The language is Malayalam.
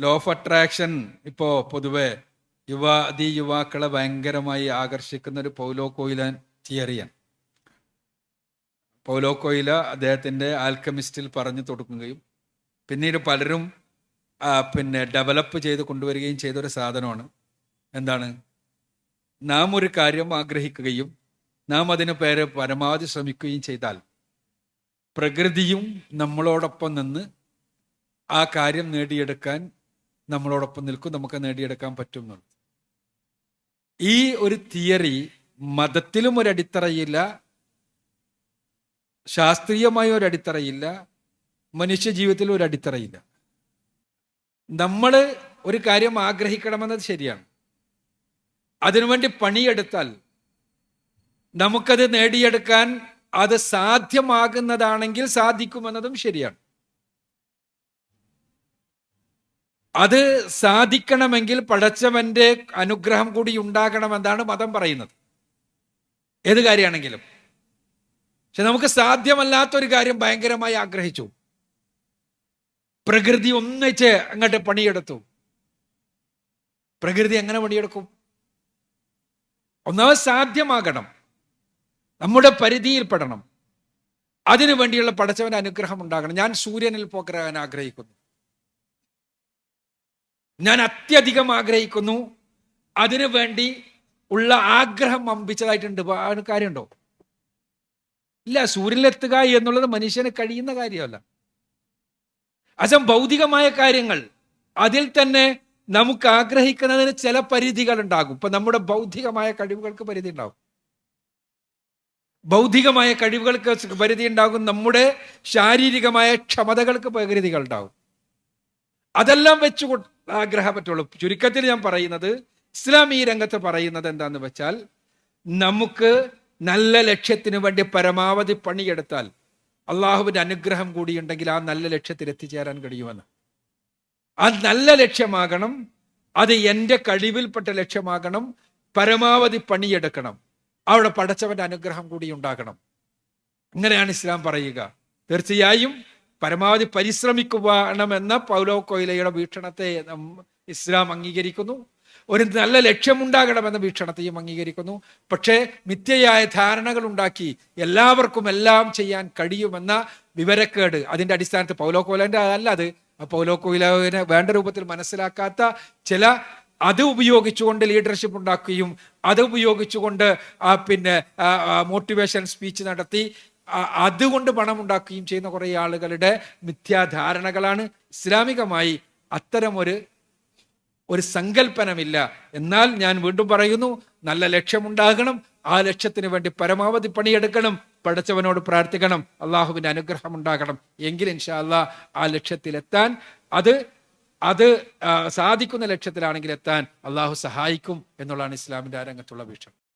ലോ ഓഫ് അട്രാക്ഷൻ ഇപ്പോൾ പൊതുവെ യുവാതി യുവാക്കളെ ഭയങ്കരമായി ആകർഷിക്കുന്ന ഒരു പൗലോ കോയില തിയറിയാണ്. പൗലോ കോയില അദ്ദേഹത്തിന്റെ ആൽക്കമിസ്റ്റിൽ പറഞ്ഞു തുടങ്ങുകയും പിന്നീട് പലരും പിന്നെ ഡെവലപ്പ് ചെയ്ത് കൊണ്ടുവരികയും ചെയ്ത ഒരു സാധനമാണ്. എന്താണ്? നാം ഒരു കാര്യം ആഗ്രഹിക്കുകയും നാം അതിന് പേര് പരമാവധി ശ്രമിക്കുകയും ചെയ്താൽ പ്രകൃതിയും നമ്മളോടൊപ്പം നിന്ന് ആ കാര്യം നേടിയെടുക്കാൻ നമ്മളോടൊപ്പം നിൽക്കും നമുക്ക് നേടിയെടുക്കാൻ പറ്റും എന്നുള്ളത് ഈ ഒരു തിയറി മതത്തിലും ഒരു അടിത്തറയില്ല ശാസ്ത്രീയമായ ഒരു അടിത്തറയില്ല മനുഷ്യ ജീവിതത്തിലും ഒരു അടിത്തറയില്ല. നമ്മൾ ഒരു കാര്യം ആഗ്രഹിക്കണമെന്നത് ശരിയാണ്. അതിനുവേണ്ടി പണിയെടുത്താൽ നമുക്കത് നേടിയെടുക്കാൻ അത് സാധ്യമാകുന്നതാണെങ്കിൽ സാധിക്കുമെന്നതും ശരിയാണ്. അത് സാധിക്കണമെങ്കിൽ പടച്ചവന്റെ അനുഗ്രഹം കൂടി ഉണ്ടാകണമെന്നാണ് മതം പറയുന്നത്. ഏത് കാര്യമാണെങ്കിലും. പക്ഷെ നമുക്ക് സാധ്യമല്ലാത്തൊരു കാര്യം ഭയങ്കരമായി ആഗ്രഹിച്ചു. പ്രകൃതി ഒന്നിച്ച് അങ്ങോട്ട് പണിയെടുത്തു. പ്രകൃതി എങ്ങനെ പണിയെടുക്കും? ഒന്നാമത് സാധ്യമാകണം. നമ്മുടെ പരിധിയിൽപ്പെടണം. അതിനു വേണ്ടിയുള്ള പടച്ചവന്റെ അനുഗ്രഹം ഉണ്ടാകണം. ഞാൻ സൂര്യനിൽ പോകാൻ ആഗ്രഹിക്കുന്നു. ഞാൻ അത്യധികം ആഗ്രഹിക്കുന്നു. അതിനു വേണ്ടി ഉള്ള ആഗ്രഹം അതിന് കാര്യമുണ്ടോ? ഇല്ല സൂര്യനിലെത്തുക എന്നുള്ളത് മനുഷ്യന് കഴിയുന്ന കാര്യമല്ല. അസം ഭൗതികമായ കാര്യങ്ങൾ അതിൽ തന്നെ നമുക്ക് ആഗ്രഹിക്കുന്നതിന് ചില പരിധികൾ ഉണ്ടാകും ഇപ്പൊ നമ്മുടെ ഭൗതികമായ കഴിവുകൾക്ക് പരിധി ഉണ്ടാകും ഭൗതികമായ കഴിവുകൾക്ക് പരിധി ഉണ്ടാകും നമ്മുടെ ശാരീരികമായ ക്ഷമതകൾക്ക് പരിധികൾ ഉണ്ടാകും അതെല്ലാം വെച്ച് ആഗ്രഹം പറ്റുള്ളൂ ചുരുക്കത്തിൽ ഞാൻ പറയുന്നത് ഇസ്ലാം ഈ രംഗത്ത് പറയുന്നത് എന്താന്ന് വെച്ചാൽ നമുക്ക് നല്ല ലക്ഷ്യത്തിന് വേണ്ടി പരമാവധി പണിയെടുത്താൽ അള്ളാഹുവിന്റെ അനുഗ്രഹം കൂടിയുണ്ടെങ്കിൽ ആ നല്ല ലക്ഷ്യത്തിൽ എത്തിച്ചേരാൻ കഴിയുമെന്ന്. ആ നല്ല ലക്ഷ്യമാകണം അത് എന്റെ കഴിവിൽപ്പെട്ട ലക്ഷ്യമാകണം പരമാവധി പണിയെടുക്കണം. അവിടെ പടച്ചവന്റെ അനുഗ്രഹം കൂടി ഉണ്ടാകണം. ഇങ്ങനെയാണ് ഇസ്ലാം പറയുക. തീർച്ചയായും പരമാവധി പരിശ്രമിക്കുവാണമെന്ന പൗലോ കൊയിലയുടെ വീക്ഷണത്തെ ഇസ്ലാം അംഗീകരിക്കുന്നു. ഒരു നല്ല ലക്ഷ്യമുണ്ടാകണമെന്ന വീക്ഷണത്തെയും അംഗീകരിക്കുന്നു. പക്ഷേ മിഥ്യയായ ധാരണകൾ ഉണ്ടാക്കി എല്ലാവർക്കും എല്ലാം ചെയ്യാൻ കഴിയുമെന്ന വിവരക്കേട് അതിന്റെ അടിസ്ഥാനത്തിൽ പൗലോ കോയിലന്റെ അല്ല അത്. പൗലോ കോയിലിനെ വേണ്ട രൂപത്തിൽ മനസ്സിലാക്കാത്ത ചില അത് ഉപയോഗിച്ചുകൊണ്ട് ലീഡർഷിപ്പ് ഉണ്ടാക്കുകയും അത് ഉപയോഗിച്ചുകൊണ്ട് പിന്നെ മോട്ടിവേഷൻ സ്പീച്ച് നടത്തി അതുകൊണ്ട് പണം ഉണ്ടാക്കുകയും ചെയ്യുന്ന കുറേ ആളുകളുടെ മിഥ്യാധാരണകളാണ്. ഇസ്ലാമികമായി അത്തരമൊരു ഒരു സങ്കല്പനമില്ല. എന്നാൽ ഞാൻ വീണ്ടും പറയുന്നു നല്ല ലക്ഷ്യമുണ്ടാകണം ആ ലക്ഷ്യത്തിന് വേണ്ടി പരമാവധി പണിയെടുക്കണം പഠിച്ചവനോട് പ്രാർത്ഥിക്കണം അള്ളാഹുവിന്റെ അനുഗ്രഹം ഉണ്ടാകണം എങ്കിൽ ഇൻഷാ അല്ലാ ആ ലക്ഷ്യത്തിലെത്താൻ അത് അത് സാധിക്കുന്ന ലക്ഷ്യത്തിലാണെങ്കിൽ എത്താൻ അള്ളാഹു സഹായിക്കും എന്നുള്ളതാണ് ഇസ്ലാമിന്റെ ആ രംഗത്തുള്ള വീക്ഷണം.